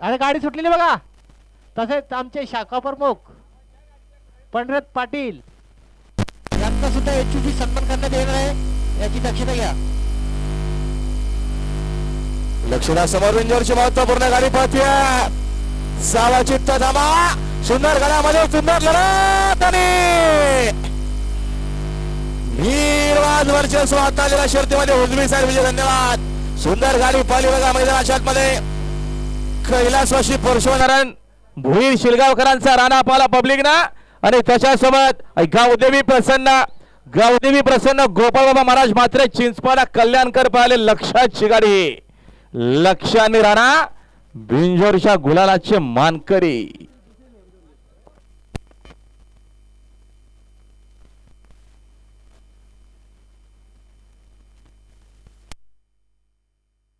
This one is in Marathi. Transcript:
अरे गाडी सुटलेली बघा. तसेच आमचे शाखा प्रमुख पंढरत पाटील यांचा सुद्धा एच पी सन्मान करण्यात येणार आहे. याची दक्षता घ्या. लक्षणा समोर विंजोरची महत्त्वपूर्ण गाडी पाहते सावा चित्त धामा सुंदर गळ्यामध्ये सुंदर लढत आणि निर्वाद वर्चस्व आता शर्तीमध्ये उजवी साहेब म्हणजे विजय धन्यवाद. सुंदर गाडी पाहिली बघा मैदानाच्या मध्ये कैलासवाशी परशुनारायण भुईर शिलगावकरांचा राणा पाला पब्लिक ना आणि त्याच्यासोबत गावदेवी प्रसन्न गावदेवी प्रसन्न गोपाळ बाबा महाराज मात्र चिंचपाडा कल्याणकर पाहिले लक्षात शिगाडी. लक्षाने राणा बिंजोरच्या गुलालाचे मानकरी.